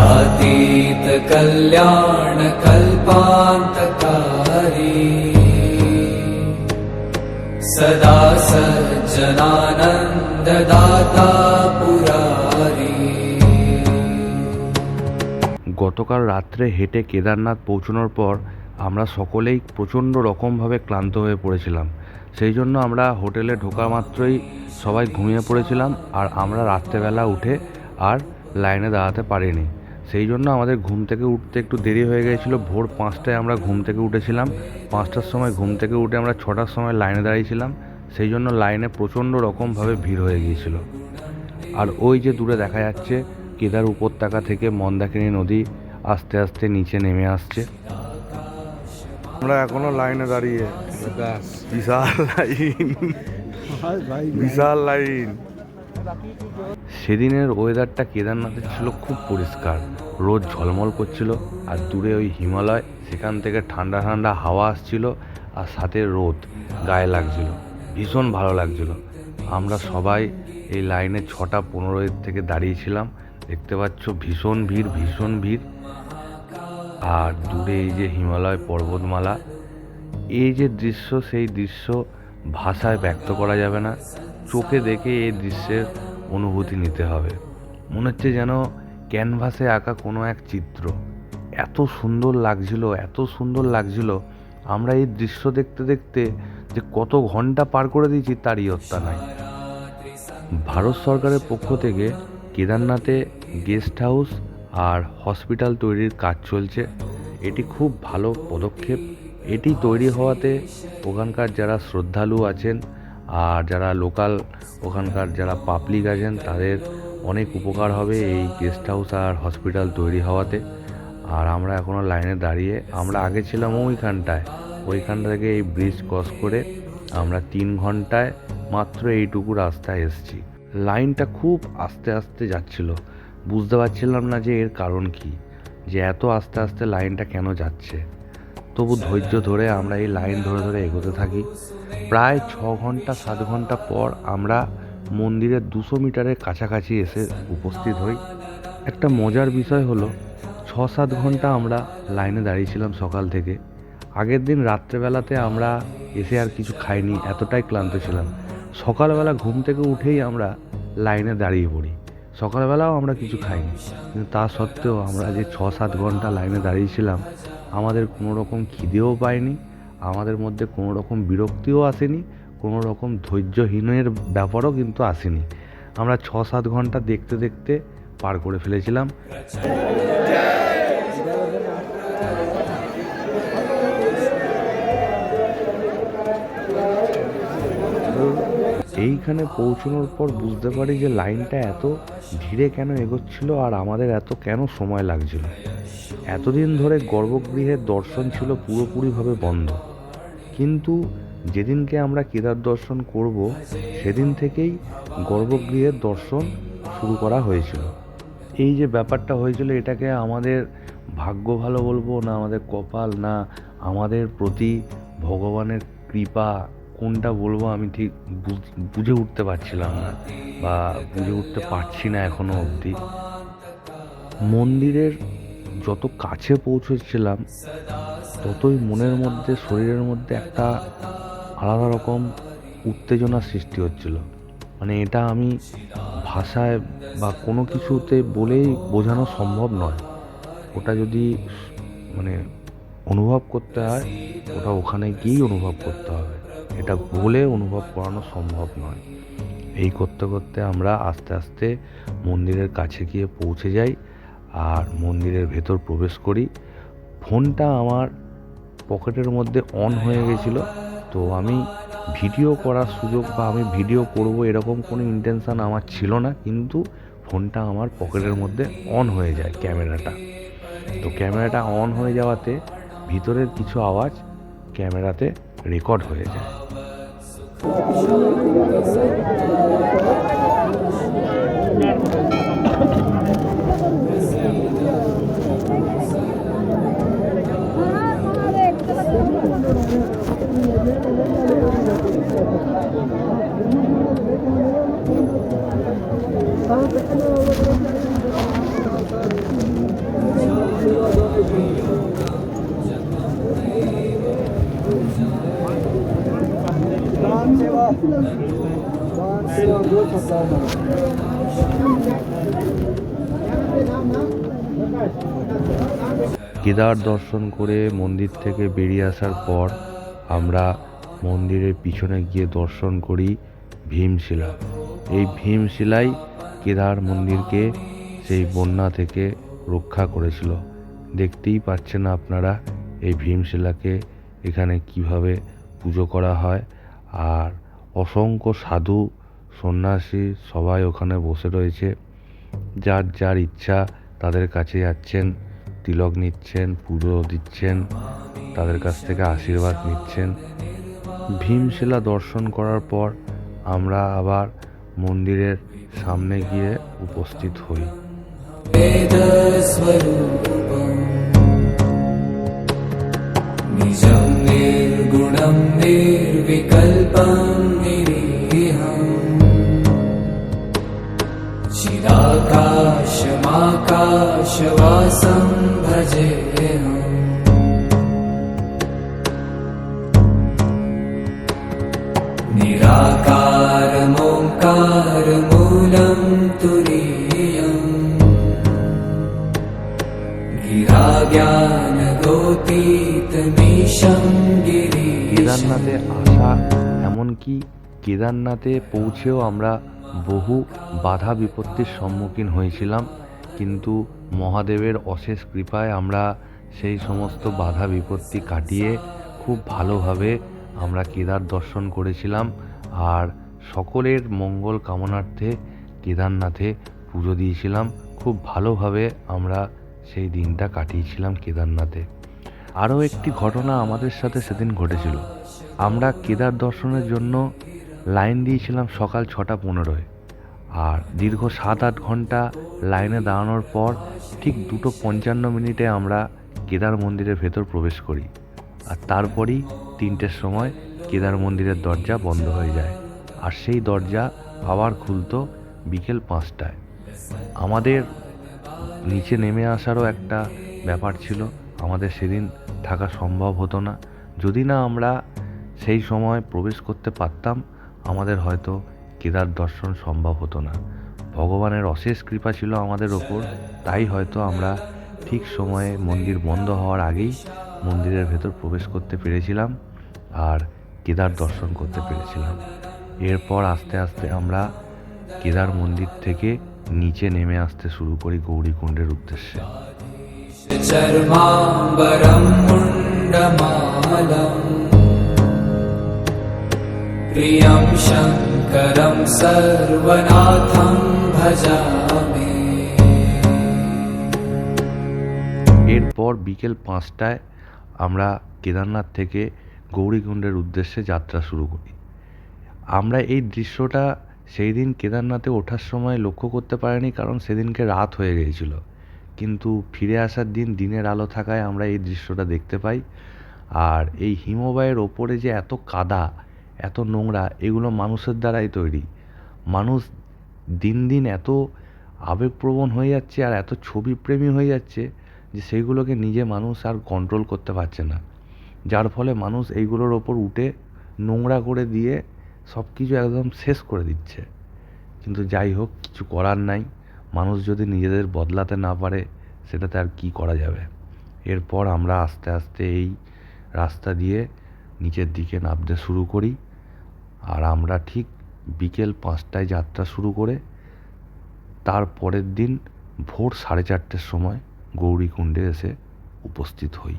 गुणातीत कल्याण कल्पान्तकारी सदा सज्जनानन्ददाता पुरारी গতকাল রাত্রে হেঁটে কেদারনাথ পৌঁছানোর পর আমরা সকলেই প্রচণ্ড রকমভাবে ক্লান্ত হয়ে পড়েছিলাম সেই জন্য আমরা হোটেলে ঢোকা মাত্রই সবাই ঘুমিয়ে পড়েছিলাম আর আমরা রাত্রেবেলা উঠে আর লাইনে দাঁড়াতে পারিনি সেই জন্য আমাদের ঘুম থেকে উঠতে একটু দেরি হয়ে গিয়েছিল। ভোর পাঁচটায় আমরা ঘুম থেকে উঠেছিলাম। পাঁচটার সময় ঘুম থেকে উঠে আমরা ছটার সময় লাইনে দাঁড়িয়েছিলাম। সেই জন্য লাইনে প্রচণ্ড রকমভাবে ভিড় হয়ে গিয়েছিল। আর ওই যে দূরে দেখা যাচ্ছে কেদার উপত্যকা থেকে মন্দাকিনী নদী আস্তে আস্তে নিচে নেমে আসছে। আমরা এখনও লাইনে দাঁড়িয়ে। বিশাল লাইন। বিশাল লাইন। সেদিনের ওয়েদারটা কেদারনাথের ছিল খুব পরিষ্কার। রোদ ঝলমল করছিল আর দূরে ওই হিমালয়, সেখান থেকে ঠান্ডা ঠান্ডা হাওয়া আসছিল আর সাথে রোদ গায়ে লাগছিল, ভীষণ ভালো লাগছিল। আমরা সবাই এই লাইনে ছটা পনেরোয়ের থেকে দাঁড়িয়েছিলাম, দেখতে পাচ্ছ ভীষণ ভিড় ভীষণ ভিড়। আর দূরে এই যে হিমালয় পর্বতমালা, এই যে দৃশ্য, সেই দৃশ্য ভাষায় ব্যক্ত করা যাবে না, চোখে দেখে এই দৃশ্যের অনুভূতি নিতে হবে। মনে হচ্ছে যেন ক্যানভাসে আঁকা কোনো এক চিত্র। এত সুন্দর লাগছিল, এত সুন্দর লাগছিল। আমরা এই দৃশ্য দেখতে দেখতে যে কত ঘণ্টা পার করে দিয়েছি তারই ইয়ত্তা নাই ভারত সরকারের পক্ষ থেকে কেদারনাথে গেস্ট হাউস আর হসপিটাল তৈরির কাজ চলছে। এটি খুব ভালো পদক্ষেপ। এটি তৈরি হওয়াতে ওখানকার যারা শ্রদ্ধালু আছেন আর যারা লোকাল, ওখানকার যারা পাবলিক আছেন তাদের অনেক উপকার হবে এই গেস্ট হাউস আর হসপিটাল তৈরি হওয়াতে। আর আমরা এখনও লাইনে দাঁড়িয়ে, আমরা আগে ছিলাম ওইখানটায়। ওইখানটা থেকে এই ব্রিজ ক্রস করে আমরা তিন ঘন্টায় মাত্র এইটুকু রাস্তায় এসেছি। লাইনটা খুব আস্তে আস্তে যাচ্ছিল। বুঝতে পারছিলাম না যে এর কারণ কি, যে এত আস্তে আস্তে লাইনটা কেন যাচ্ছে। তবু ধৈর্য ধরে আমরা এই লাইন ধরে ধরে এগোতে থাকি। প্রায় ছ ঘণ্টা, সাত ঘণ্টা পর আমরা মন্দিরের দুশো মিটারের কাছাকাছি এসে উপস্থিত হই। একটা মজার বিষয় হলো ছ সাত ঘণ্টা আমরা লাইনে দাঁড়িয়েছিলাম সকাল থেকে। আগের দিন রাত্রেবেলাতে আমরা এসে আর কিছু খাইনি, এতটাই ক্লান্ত ছিলাম। সকালবেলা ঘুম থেকে উঠেই আমরা লাইনে দাঁড়িয়ে পড়ি। সকালবেলাও আমরা কিছু খাইনি। কিন্তু তা সত্ত্বেও আমরা যে ছ সাত ঘণ্টা লাইনে দাঁড়িয়েছিলাম, আমাদের কোনো রকম খিদেও পায়নি আমাদের মধ্যে কোনো রকম বিরক্তিও আসেনি কোনো রকম ধৈর্যহীনের ব্যাপারও কিন্তু আসেনি। আমরা ছ সাত ঘণ্টা দেখতে দেখতে পার করে ফেলেছিলাম। এইখানে পৌঁছানোর পর বুঝতে পারি যে লাইনটা এত ধীরে কেন এগোচ্ছিল আর আমাদের এত কেন সময় লাগছিল। এতদিন ধরে গর্ভগৃহের দর্শন ছিল পুরোপুরিভাবে বন্ধ। কিন্তু যেদিনকে আমরা কেদার দর্শন করব, সেদিন থেকেই গর্ভগৃহের দর্শন শুরু করা হয়েছিল। এই যে ব্যাপারটা হয়েছিল, এটাকে আমাদের ভাগ্য ভালো বলব না আমাদের কপাল, না আমাদের প্রতি ভগবানের কৃপা, কোনটা বলব আমি ঠিক বুঝে উঠতে পারছিলাম না বা বুঝে উঠতে পারছি না এখনও অবধি। মন্দিরের যত কাছে পৌঁছেছিলাম, ততই মনের মধ্যে, শরীরের মধ্যে একটা আলাদা রকম উত্তেজনার সৃষ্টি হচ্ছিল। মানে এটা আমি ভাষায় বা কোনো কিছুতে বলেই বোঝানো সম্ভব নয়। ওটা যদি মানে অনুভব করতে হয়, ওটা ওখানে গিয়েই অনুভব করতে হবে। এটা বলে অনুভব করানো সম্ভব নয়। এই করতে করতে আমরা আস্তে আস্তে মন্দিরের কাছে গিয়ে পৌঁছে যাই আর মন্দিরের ভেতর প্রবেশ করি। ফোনটা আমার পকেটের মধ্যে অন হয়ে গেছিল। তো আমি ভিডিও করার সুযোগ বা আমি ভিডিও করব এরকম কোনো ইন্টেনশান আমার ছিল না, কিন্তু ফোনটা আমার পকেটের মধ্যে অন হয়ে যায় ক্যামেরাটা তো ক্যামেরাটা অন হয়ে যাওয়াতে ভিতরের কিছু আওয়াজ ক্যামেরাতে রেকর্ড হয়ে যায় কেদার দর্শন করে মন্দির থেকে বেরিয়ে আসার পর আমরা মন্দিরের পিছনে গিয়ে দর্শন করি ভীমশিলা। এই ভীমশিলাই কেদার মন্দিরকে সেই বন্যা থেকে রক্ষা করেছিল। দেখতেই পাচ্ছেন আপনারা এই ভীমশিলাকে এখানে কীভাবে পুজো করা হয়। আর অসংখ্য সাধু সন্ন্যাসী সবাই ওখানে বসে রয়েছে। যার যার ইচ্ছা তাদের কাছে যাচ্ছেন, তিলক নিচ্ছেন, পুজো দিচ্ছেন, তাদের কাছ থেকে আশীর্বাদ নিচ্ছেন। ভীমশিলা দর্শন করার পর আমরা আবার মন্দিরের সামনে গিয়ে উপস্থিত হই। নির্গুণম নির্বিকল্পম चिदाकाशमाकाशवासं भजेऽहम् निराकारमोङ्कारमूलं तुरीयम् गिराज्ञानगोतीतमीशं কেদারনাথে गिरीशम् আসা এমনকি কেদারনাথে পৌঁছেও আমরা বহু বাধা বিপত্তির সম্মুখীন হয়েছিলাম কিন্তু মহাদেবের অশেষ কৃপায় আমরা সেই সমস্ত বাধা বিপত্তি কাটিয়ে খুব ভালোভাবে আমরা কেদার দর্শন করেছিলাম আর সকলের মঙ্গল কামনার্থে কেদারনাথে পুজো দিয়েছিলাম। খুব ভালোভাবে আমরা সেই দিনটা কাটিয়েছিলাম কেদারনাথে। আরও একটি ঘটনা আমাদের সাথে সেদিন ঘটেছিল। আমরা কেদার দর্শনের জন্য লাইন দিয়েছিলাম সকাল ছটা পনেরোয়। আর দীর্ঘ সাত আট ঘণ্টা লাইনে দাঁড়ানোর পর ঠিক দুটো পঞ্চান্ন মিনিটে আমরা কেদার মন্দিরের ভেতর প্রবেশ করি। আর তারপরই তিনটের সময় কেদার মন্দিরের দরজা বন্ধ হয়ে যায়। আর সেই দরজা আবার খুলতো বিকেল পাঁচটায়। আমাদের নিচে নেমে আসারও একটা ব্যাপার ছিল। আমাদের সেদিন থাকা সম্ভব হতো না। যদি না আমরা সেই সময় প্রবেশ করতে পারতাম, আমাদের হয়তো কেদার দর্শন সম্ভব হতো না। ভগবানের অশেষ কৃপা ছিল আমাদের ওপর তাই হয়তো আমরা ঠিক সময়ে মন্দির বন্ধ হওয়ার আগেই মন্দিরের ভেতর প্রবেশ করতে পেরেছিলাম আর কেদার দর্শন করতে পেরেছিলাম। এরপর আস্তে আস্তে আমরা কেদার মন্দির থেকে নিচে নেমে আসতে শুরু করি গৌরীকুণ্ডের উদ্দেশ্যে। প্রিয়ম मुण्डमालम् प्रियं शङ्करं सर्वनाथं भजामि এরপর বিকেল পাঁচটায় আমরা কেদারনাথ থেকে গৌরীকুণ্ডের উদ্দেশ্যে যাত্রা শুরু করি আমরা এই দৃশ্যটা সেই দিন কেদারনাথে ওঠার সময় লক্ষ্য করতে পারিনি কারণ সেদিনকে রাত হয়ে গিয়েছিল কিন্তু ফিরে আসার দিন দিনের আলো থাকায় আমরা এই দৃশ্যটা দেখতে পাই আর এই হিমবাহের ওপরে যে এত কাদা এত নোংরা, এগুলো মানুষের দ্বারাই তৈরি। মানুষ দিন দিন এত আবেগপ্রবণ হয়ে যাচ্ছে আর এত ছবিপ্রেমী হয়ে যাচ্ছে যে সেইগুলোকে নিজে মানুষ আর কন্ট্রোল করতে পারছে না। যার ফলে মানুষ এইগুলোর ওপর উঠে নোংরা করে দিয়ে সব কিছু একদম শেষ করে দিচ্ছে। কিন্তু যাই হোক, কিছু করার নাই। মানুষ যদি নিজেদের বদলাতে না পারে, সেটাতে আর কি করা যাবে? এরপর আমরা আস্তে আস্তে এই রাস্তা দিয়ে নিচের দিকে নামতে শুরু করি। আর আমরা ঠিক বিকেল পাঁচটায় যাত্রা শুরু করে তার পরের দিন ভোর সাড়ে চারটের সময় গৌরীকুণ্ডে এসে উপস্থিত হই।